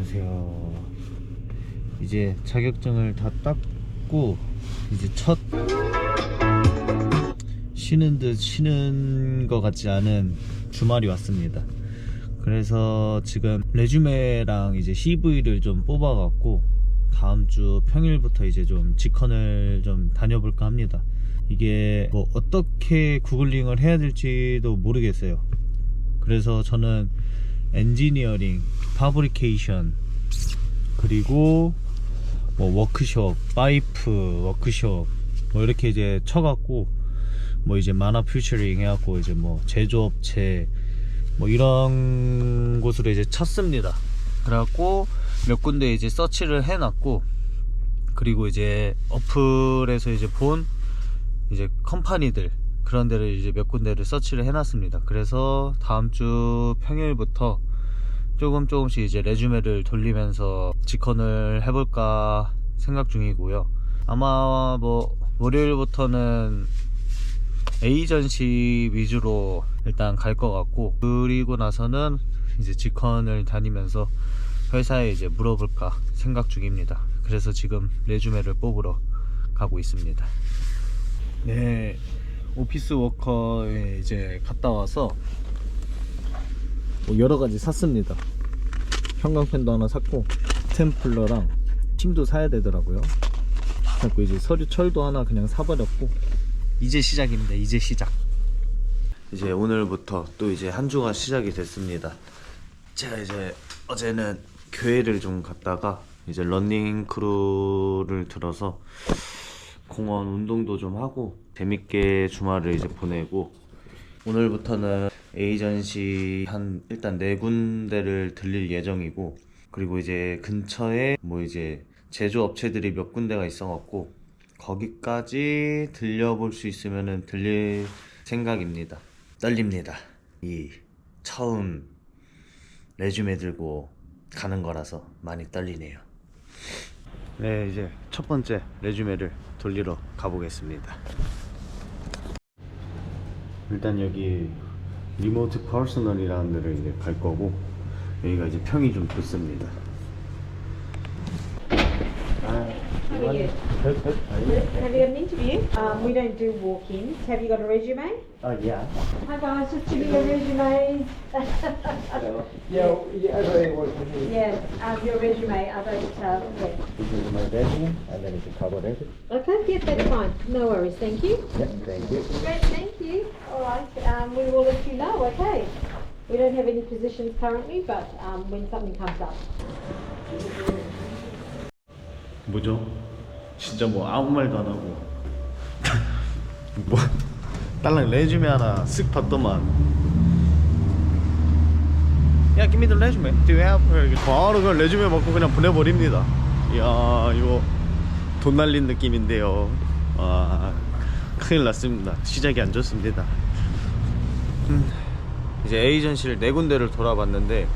안녕하세요. 이제 자격증을 다 땄고 이제 첫 쉬는 듯 쉬는 것 같지 않은 주말이 왔습니다. 그래서 지금 레주메랑 이제 CV를 좀 뽑아갖고 다음 주 평일부터 이제 좀 직컨을 좀 다녀볼까 합니다. 이게 뭐 어떻게 구글링을 해야 될지도 모르겠어요. 그래서 저는 엔지니어링, 파브리케이션 그리고 뭐 워크숍, 파이프 워크숍 뭐 이렇게 이제 쳐갖고 뭐 이제 만화 퓨처링 해갖고 이제 뭐 제조업체 뭐 이런 곳으로 이제 쳤습니다. 그래갖고 몇 군데 이제 서치를 해놨고 그리고 이제 어플에서 이제 본 이제 컴퍼니들 그런 데를 이제 몇 군데를 서치를 해놨습니다. 그래서 다음 주 평일부터 조금 조금씩 이제 레주메를 돌리면서 직컨을 해볼까 생각 중이고요. 아마 뭐 월요일부터는 에이전시 위주로 일단 갈 것 같고 그리고 나서는 이제 직컨을 다니면서 회사에 이제 물어볼까 생각 중입니다. 그래서 지금 레주메를 뽑으러 가고 있습니다. 네, 오피스 워커에 이제 갔다 와서 뭐 여러 가지 샀습니다. 형광펜도 하나 샀고 스탬플러랑 팀도 사야 되더라고요. 그래서 이제 서류 철도 하나 그냥 사버렸고 이제 시작입니다. 이제 시작. 이제 오늘부터 또 이제 한 주가 시작이 됐습니다. 제가 이제 어제는 교회를 좀 갔다가 이제 러닝 크루를 들어서 공원 운동도 좀 하고 재밌게 주말을 이제 보내고 오늘부터는 에이전시 한 일단 네 군데를 들릴 예정이고 그리고 이제 근처에 뭐 이제 제조업체들이 몇 군데가 있어갖고 거기까지 들려볼 수 있으면은 들릴 생각입니다. 떨립니다. 이 처음 레주메 들고 가는 거라서 많이 떨리네요. 네, 이제 첫 번째 레주메를 돌리러 가보겠습니다. 일단 여기 리모트 퍼스널이라는 데를 이제 갈 거고 여기가 이제 평이 좀 좋습니다. How are you? Good, good. Are you? Have you got an interview? Um, we don't do walk-ins. Have you got a resume? Uh, yeah. Hi guys, just give me your resume. Yeah, yeah, everybody works with me. yeah, um, your resume. I don't. Uh, yeah. This is my resume, and then it's a cover letter. Okay, yeah, that's fine. No worries. Thank you. Yeah, thank you. Great, thank you. All right, um, we will let you know. Okay. We don't have any positions currently, but um, when something comes up. 뭐죠? 진짜 뭐 아무 말도 안 하고. 뭐 딸랑 레주메 하나 쓱 봤더만. 야 give me the resume do you have her? 바로 그냥 레주메 먹고 그냥 보내버립니다. 이야 이거 돈 날린 느낌인데요. 아 큰일 났습니다. 시작이 안 좋습니다. 음, 이제 에이전시를 네 군데를 돌아봤는데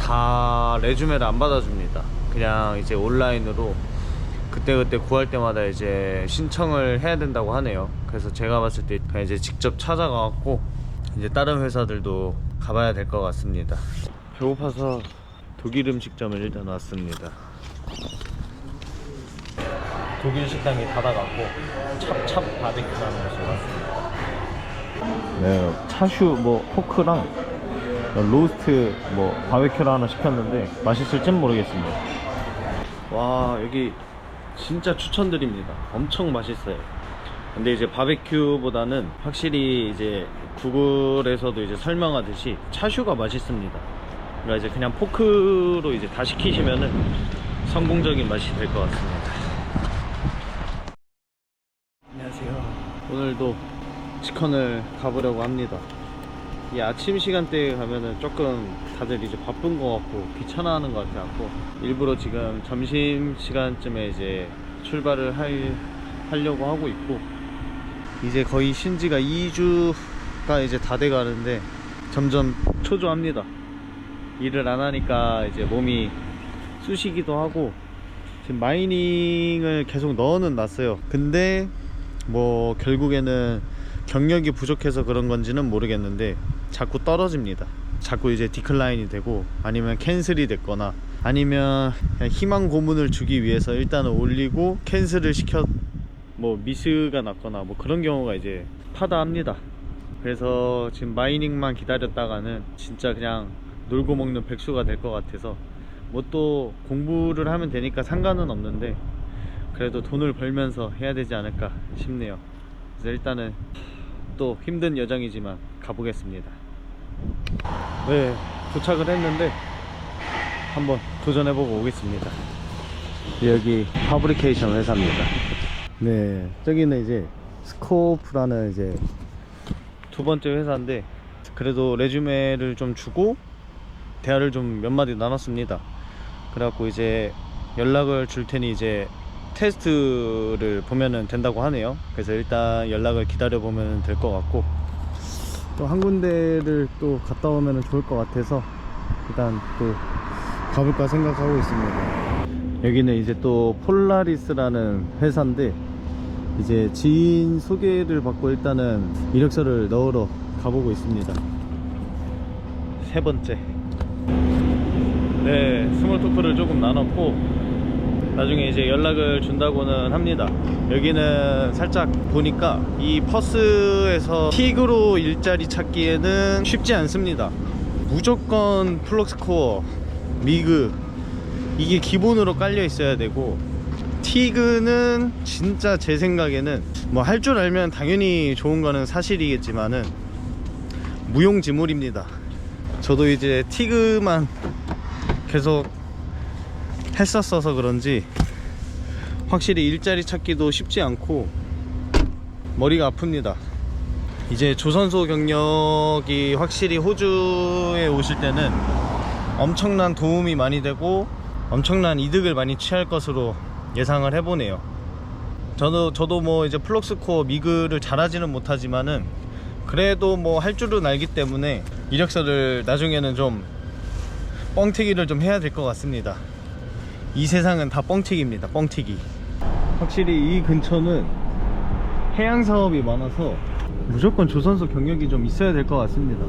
다 레주메를 안 받아줍니다. 그냥 이제 온라인으로 그때그때 구할 때마다 이제 신청을 해야 된다고 하네요. 그래서 제가 봤을 때 그냥 이제 직접 찾아가갖고 이제 다른 회사들도 가봐야 될 것 같습니다. 배고파서 독일 음식점을 일단 왔습니다. 독일 식당이 닫아갖고 찹찹 바베큐라는 곳을 왔습니다. 네, 차슈 뭐 포크랑 로스트 뭐 바베큐를 하나 시켰는데 맛있을진 모르겠습니다. 와 여기 진짜 추천드립니다. 엄청 맛있어요. 근데 이제 바베큐보다는 확실히 이제 구글에서도 이제 설명하듯이 차슈가 맛있습니다. 그러니까 이제 그냥 포크로 이제 다 시키시면은 성공적인 맛이 될 것 같습니다. 안녕하세요. 오늘도 치컨을 가보려고 합니다. 이 아침 시간대에 가면은 조금 다들 이제 바쁜 것 같고 귀찮아하는 것 같아갖고 일부러 지금 점심 시간쯤에 이제 출발을 할, 하려고 하고 있고 이제 거의 쉰지가 2주가 이제 다 돼 가는데 점점 초조합니다. 일을 안 하니까 이제 몸이 쑤시기도 하고 지금 마이닝을 계속 넣어는 놨어요. 근데 뭐 결국에는 경력이 부족해서 그런 건지는 모르겠는데 자꾸 떨어집니다. 자꾸 이제 디클라인이 되고 아니면 캔슬이 됐거나 아니면 희망 고문을 주기 위해서 일단은 올리고 캔슬을 시켜 뭐 미스가 났거나 뭐 그런 경우가 이제 파다합니다. 그래서 지금 마이닝만 기다렸다가는 진짜 그냥 놀고 먹는 백수가 될 것 같아서 뭐 또 공부를 하면 되니까 상관은 없는데 그래도 돈을 벌면서 해야 되지 않을까 싶네요. 그래서 일단은 또 힘든 여정이지만 가보겠습니다. 네, 도착을 했는데 한번 도전해보고 오겠습니다. 여기 파브리케이션 회사입니다. 네, 저기는 이제 스코프라는 이제 두 번째 회사인데 그래도 레주메를 좀 주고 대화를 좀 몇 마디 나눴습니다. 그래갖고 이제 연락을 줄 테니 이제 테스트를 보면은 된다고 하네요. 그래서 일단 연락을 기다려 보면 될 것 같고 또 한 군데를 또 갔다 오면 좋을 것 같아서 일단 또 가볼까 생각하고 있습니다. 여기는 이제 또 폴라리스라는 회사인데 이제 지인 소개를 받고 일단은 이력서를 넣으러 가보고 있습니다. 세 번째. 네, 스몰 토크를 조금 나눴고 나중에 이제 연락을 준다고는 합니다. 여기는 살짝 보니까 이 퍼스에서 틱으로 일자리 찾기에는 쉽지 않습니다. 무조건 플럭스코어, 미그 이게 기본으로 깔려 있어야 되고 티그는 진짜 제 생각에는 뭐 할 줄 알면 당연히 좋은 거는 사실이겠지만은 무용지물입니다. 저도 이제 티그만 계속 했었어서 그런지 확실히 일자리 찾기도 쉽지 않고 머리가 아픕니다. 이제 조선소 경력이 확실히 호주에 오실 때는 엄청난 도움이 많이 되고 엄청난 이득을 많이 취할 것으로 예상을 해보네요. 저도 저도 뭐 이제 플럭스코어 미그를 잘하지는 못하지만은 그래도 뭐 할 줄은 알기 때문에 이력서를 나중에는 좀 뻥튀기를 좀 해야 될 것 같습니다. 이 세상은 다 뻥튀기입니다. 뻥튀기. 확실히 이 근처는 해양 사업이 많아서 무조건 조선소 경력이 좀 있어야 될 것 같습니다.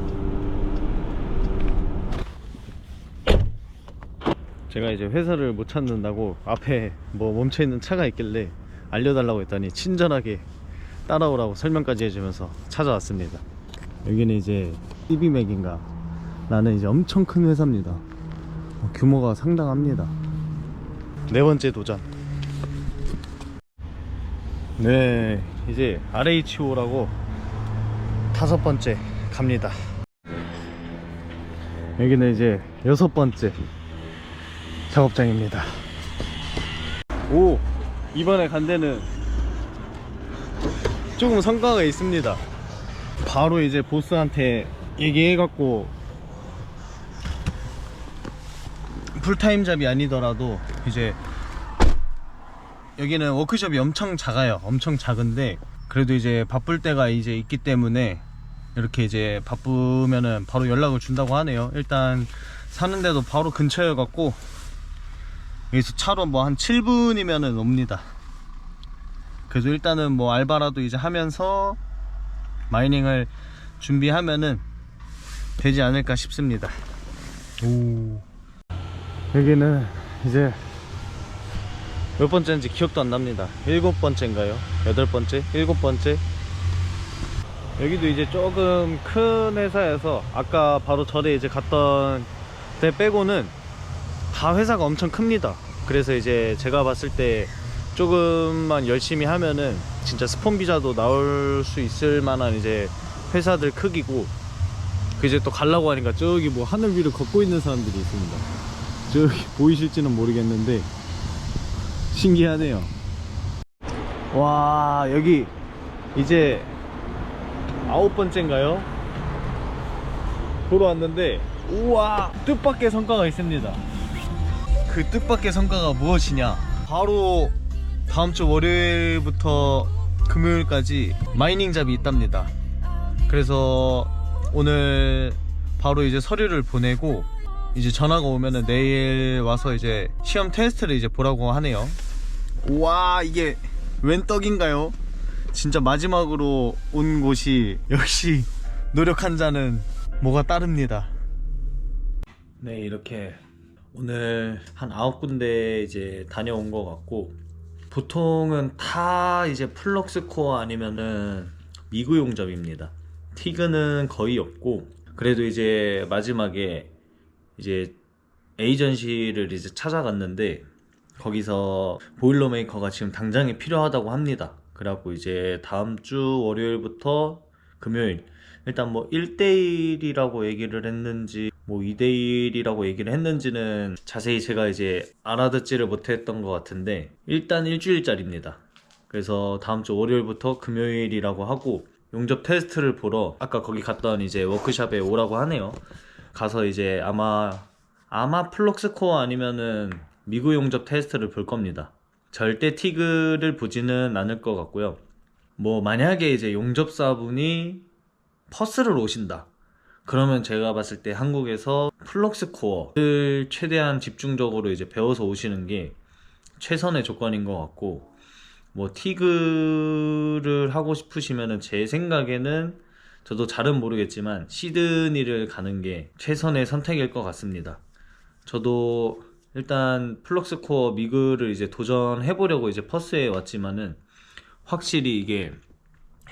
제가 이제 회사를 못 찾는다고 앞에 뭐 멈춰 있는 차가 있길래 알려달라고 했더니 친절하게 따라오라고 설명까지 해주면서 찾아왔습니다. 여기는 이제 CB맥인가 나는 이제 엄청 큰 회사입니다. 어, 규모가 상당합니다. 네 번째 도전. 네, 이제 RHO라고 다섯 번째 갑니다. 여기는 이제 여섯 번째 작업장입니다. 오, 이번에 간 데는 조금 성과가 있습니다. 바로 이제 보스한테 얘기해갖고 풀타임 잡이 아니더라도 이제 여기는 워크숍이 엄청 작아요. 엄청 작은데 그래도 이제 바쁠 때가 이제 있기 때문에 이렇게 이제 바쁘면은 바로 연락을 준다고 하네요. 일단 사는데도 바로 근처여 갖고 여기서 차로 뭐 한 7분이면은 옵니다. 그래서 일단은 뭐 알바라도 이제 하면서 마이닝을 준비하면은 되지 않을까 싶습니다. 오. 여기는 이제 몇 번째인지 기억도 안 납니다. 일곱 번째인가요? 여덟 번째? 일곱 번째? 여기도 이제 조금 큰 회사여서 아까 바로 전에 이제 갔던 데 빼고는 다 회사가 엄청 큽니다. 그래서 이제 제가 봤을 때 조금만 열심히 하면은 진짜 스폰 비자도 나올 수 있을 만한 이제 회사들 크기고 그 이제 또 가려고 하니까 저기 뭐 하늘 위를 걷고 있는 사람들이 있습니다. 저기 보이실지는 모르겠는데 신기하네요. 와 여기 이제 아홉 번째인가요? 보러 왔는데 우와 뜻밖의 성과가 있습니다. 그 뜻밖의 성과가 무엇이냐? 바로 다음 주 월요일부터 금요일까지 마이닝 잡이 있답니다. 그래서 오늘 바로 이제 서류를 보내고 이제 전화가 오면은 내일 와서 이제 시험 테스트를 이제 보라고 하네요. 와 이게 웬 떡인가요? 진짜 마지막으로 온 곳이 역시 노력한 자는 뭐가 따릅니다. 네, 이렇게 오늘 한 아홉 군데 이제 다녀온 것 같고 보통은 다 이제 플럭스 코어 아니면은 미구 용접입니다. 티그는 거의 없고 그래도 이제 마지막에 이제 에이전시를 이제 찾아갔는데 거기서 보일러 메이커가 지금 당장에 필요하다고 합니다. 그래갖고 이제 다음 주 월요일부터 금요일 일단 뭐 1대1이라고 얘기를 했는지 뭐 2대1이라고 얘기를 했는지는 자세히 제가 이제 알아듣지를 못했던 것 같은데 일단 일주일짜리입니다. 그래서 다음 주 월요일부터 금요일이라고 하고 용접 테스트를 보러 아까 거기 갔던 이제 워크샵에 오라고 하네요. 가서 이제 아마 아마 플럭스 코어 아니면은 미구 용접 테스트를 볼 겁니다. 절대 티그를 보지는 않을 것 같고요. 뭐 만약에 이제 용접사분이 퍼스를 오신다. 그러면 제가 봤을 때 한국에서 플럭스 코어를 최대한 집중적으로 이제 배워서 오시는 게 최선의 조건인 것 같고 뭐 티그를 하고 싶으시면은 제 생각에는 저도 잘은 모르겠지만 시드니를 가는 게 최선의 선택일 것 같습니다. 저도 일단 플럭스 코어 미그를 이제 도전해 보려고 이제 퍼스에 왔지만은 확실히 이게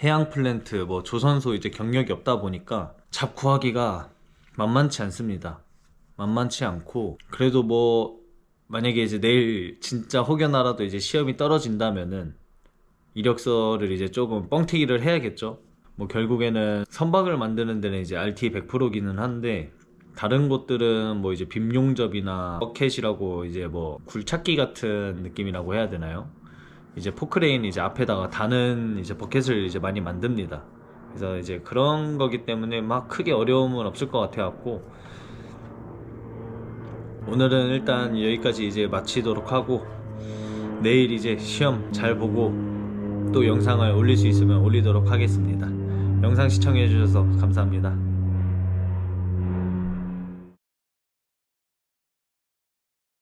해양 플랜트 뭐 조선소 이제 경력이 없다 보니까 잡 구하기가 만만치 않습니다. 만만치 않고 그래도 뭐 만약에 이제 내일 진짜 혹여나라도 이제 시험이 떨어진다면은 이력서를 이제 조금 뻥튀기를 해야겠죠. 뭐 결국에는 선박을 만드는 데는 이제 RT 100%기는 한데 다른 곳들은 뭐 이제 빔 용접이나 버켓이라고 이제 뭐 굴착기 같은 느낌이라고 해야 되나요? 이제 포크레인 이제 앞에다가 다는 이제 버켓을 이제 많이 만듭니다. 그래서 이제 그런 거기 때문에 막 크게 어려움은 없을 것 같아 갖고 오늘은 일단 여기까지 이제 마치도록 하고 내일 이제 시험 잘 보고 또 영상을 올릴 수 있으면 올리도록 하겠습니다. 영상 시청해 주셔서 감사합니다.